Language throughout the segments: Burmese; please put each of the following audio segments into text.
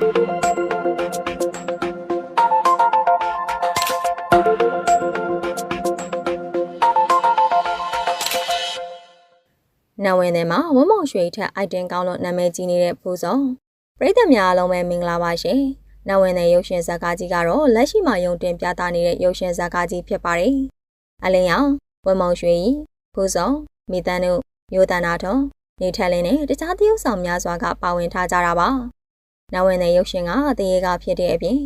နဝင်ထဲမှာဝမုံရွှေထက်အိုက်တင်ကောင်းလို့နာမည်ကြီးနေတဲ့ဖူးစုံပရိသတ်များအားလုံးပဲမင်္ဂလာပါရှင်။နဝင်တဲ့ရုပ်ရှင်ဇာတ်ကားကြီးကတော့လက်ရှိမှာရုံတင်ပြသနေတဲ့ရုပ်ရှင်ဇာတ်ကားကြီးဖြစ်ပါတယ်။အလင်းရောင်ဝမုံရွှေဖူးစုံမိတန်းတို့မျိုးတန်နာထုံနေထက်လင်းနဲ့တခြားသရုပ်ဆောင်များစွာကပါဝင်ထားကြတာပါ။ နဝင်တဲ့ရုပ်ရှင်ကတရေကဖြစ်တဲ့အပြင်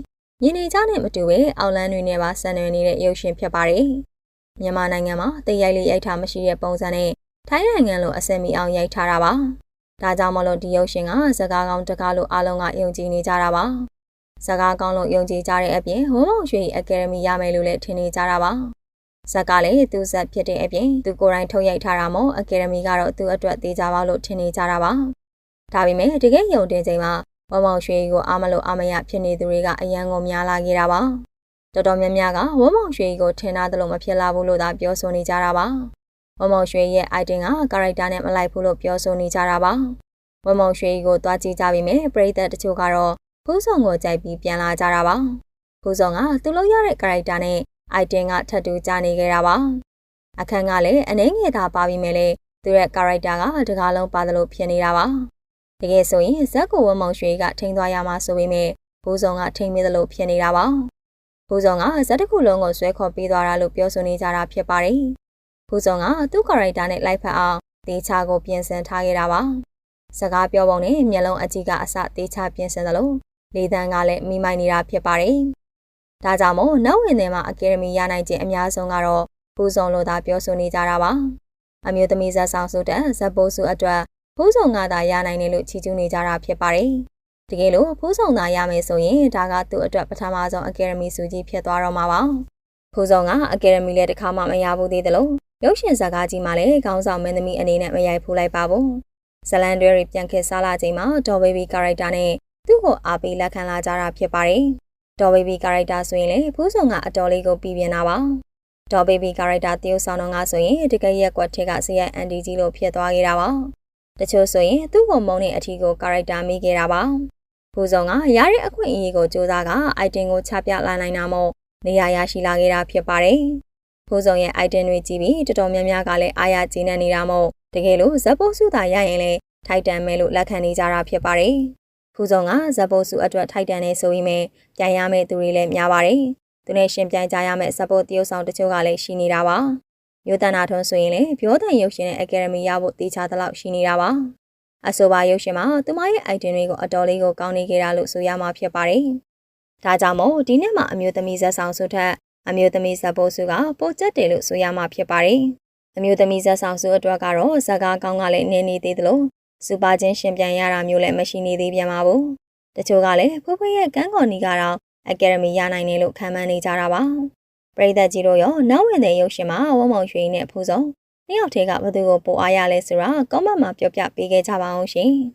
ရင်းနေကြနဲ့မတူပဲအောက်လန်းတွေနဲ့ပါဆန်နွှယ်နေတဲ့ရုပ်ရှင်ဖြစ်ပါတယ်။မြန်မာနိုင်ငံမှာတရိုက်လေးရိုက်ထားမရှိတဲ့ပုံစံနဲ့ထိုင်းနိုင်ငံလိုအစင်မီအောင်ရိုက်ထားတာပါ။ဒါကြောင့်မလို့ဒီရုပ်ရှင်ကဇကားကောင်းတကားလို့အားလုံးကယုံကြည်နေကြတာပါ။ဇကားကောင်းလို့ယုံကြည်ကြတဲ့အပြင်ဟိုးမောင်ရွှေအကယ်ဒမီရမယ်လို့လည်းထင်နေကြတာပါ။ဇက်ကလည်းသူ့ဇက်ဖြစ်တဲ့အပြင်သူကိုယ်တိုင်ထုတ်ရိုက်ထားတာမို့အကယ်ဒမီကတော့သူ့အတွက်သေးကြပါလို့ထင်နေကြတာပါ။ဒါပေမဲ့တကယ်ယုံတင်ချိန်မှာ ဝမောင်ရွှေကိုအားမလို့အားမရဖြစ်နေသူတွေကအယံကိုများလာခဲ့တာပါ။တော်တော်များများကဝမောင်ရွှေကိုထင်သားတယ်လို့မဖြစ်လာဘူးလို့သာပြောဆိုနေကြတာပါ။ဝမောင်ရွှေရဲ့ item က character နဲ့မလိုက်ဘူးလို့ပြောဆိုနေကြတာပါ။ဝမောင်ရွှေကိုတွားကြည့်ကြပြီမယ်ပရိသတ်တချို့ကတော့ဖူးဆောင်ကိုကြိုက်ပြီးပြန်လာကြတာပါ။ဖူးဆောင်ကသူ့လို့ရတဲ့ character နဲ့ item ကထပ်တူကြနေခဲ့တာပါ။အခန်းကလည်းအနှဲငယ်သာပါပြီးမယ်လေသူရဲ့ character ကတကားလုံးပါတယ်လို့ဖြစ်နေတာပါ။ တကယ်ဆိုရင်ဇက်ကိုဝမောင်ရွှေကထိန်းသွားရမှာဆိုပေမဲ့ဖူးဆောင်ကထိန်းမိသလိုဖြစ်နေတာပါ။ဖူးဆောင်ကဇက်တစ်ခုလုံးကိုဆွဲခေါ်ပေးသွားတာလို့ပြောဆိုနေကြတာဖြစ်ပါတယ်။ဖူးဆောင်ကသူ့ character နဲ့လိုက်ဖက်အောင်တေချာကိုပြင်ဆင်ထားခဲ့တာပါ။စကားပြောပုံနဲ့မျက်လုံးအကြည့်ကအစတေချာပြင်ဆင်သလိုလေတန်းကလည်းမိမိုက်နေတာဖြစ်ပါတယ်။ဒါကြောင့်မို့နောက်ဝင်ထဲမှာအကယ်ဒမီရနိုင်ခြင်းအများဆုံးကတော့ဖူးဆောင်လို့သာပြောဆိုနေကြတာပါ။အမျိုးသမီးဇက်ဆောင်စုတဲ့ဇက်ပိုးစုအတွက် ဖူးဆောင်ကသာရနိုင်တယ်လို့ချီးကျူးနေကြတာဖြစ်ပါတယ်။တကယ်လို့ဖူးဆောင်သာရမယ်ဆိုရင်ဒါကသူ့အတွက်ပထမဆုံးအကယ်ဒမီစုကြီးဖြစ်သွားတော့မှာပါ။ဖူးဆောင်ကအကယ်ဒမီလည်းတစ်ခါမှမရဘူးသေးတယ်လို့ရုပ်ရှင်ဇာတ်ကားကြီးမှလည်းခေါင်းဆောင်မင်းသမီးအနေနဲ့မရိုက်ဖူးလိုက်ပါဘူး။ဇလန်တွဲတွေပြန်ခေတ်စားလာချိန်မှာဒေါ်ဘေဘီကာရိုက်တာနဲ့သူ့ကိုအားပေးလက်ခံလာကြတာဖြစ်ပါတယ်။ဒေါ်ဘေဘီကာရိုက်တာဆိုရင်လည်းဖူးဆောင်ကအတော်လေးကိုပြည်ပြင်းတာပါ။ဒေါ်ဘေဘီကာရိုက်တာတရုပ်ဆောင်တော့ငါဆိုရင်တကယ်ရက်ကွက်ထက်ကဇယက်အန်ဒီကြီးလို့ဖြစ်သွားခဲ့တာပါ။ တချို့ဆိုရင်သူ့ကိုမုန်းတဲ့အထီကိုကာရိုက်တာမိခဲ့တာပါ။ဖူးဆောင်ကရတဲ့အခွင့်အရေးကိုစူးစမ်းကအိုက်တင်ကိုချပြလာနိုင်တာမို့နေရာရရှိလာခဲ့တာဖြစ်ပါတယ်။ဖူးဆောင်ရဲ့ item တွေကြည့်ပြီးတော်တော်များများကလည်းအားရကျေနပ်နေတာမို့တကယ်လို့ဇက်ပိုးစုသာရရင်လည်းထိုက်တန်မဲလို့လက်ခံနေကြတာဖြစ်ပါတယ်။ဖူးဆောင်ကဇက်ပိုးစုအတွက်ထိုက်တန်နေဆိုရင်ပဲပြန်ရမယ့်သူတွေလည်းများပါတယ်။သူနဲ့ရှင်ပြန်ကြရမယ့်ဇက်ပိုးတရုပ်ဆောင်တချို့ကလည်းရှိနေတာပါ။ မျိုးတန်နာထွန်းဆိုရင်လည်းပြောတန်ရုပ်ရှင်နဲ့အကယ်ဒမီရဖို့တေချာသလောက်ရှိနေတာပါ။အဆိုပါရုပ်ရှင်မှာသူမရဲ့ item တွေကိုအတော်လေးကိုကောင်းနေကြတာလို့ဆိုရမှာဖြစ်ပါတယ်။ဒါကြောင့်မို့ဒီနေ့မှာအမျိုးသမီးဇက်ဆောင်စုထက်အမျိုးသမီးဇက်ပိုးစုကပိုကျက်တယ်လို့ဆိုရမှာဖြစ်ပါတယ်။အမျိုးသမီးဇက်ဆောင်စုအတွက်ကတော့ဇက်ကားကောင်းကလည်းနင်းနေသေးသလိုစူပါချင်းရှင်ပြန်ရတာမျိုးလည်းမရှိနေသေးပြန်ပါဘူး။တချို့ကလည်းဖွဖွရဲ့ကန်းကော်နီကတော့အကယ်ဒမီရနိုင်တယ်လို့ခံမှန်းနေကြတာပါ။ ပရိသတ်ကြီးတို့ရောနောက်ဝင်တဲ့ရုပ်ရှင်မှာဝမောင်ရွှေနဲ့ဖူးစုံနှစ်ယောက်ထဲကဘသူကိုပိုအားရလဲဆိုတာကောမန့်မှာပြောပြပေးခဲ့ကြပါအောင်ရှင်။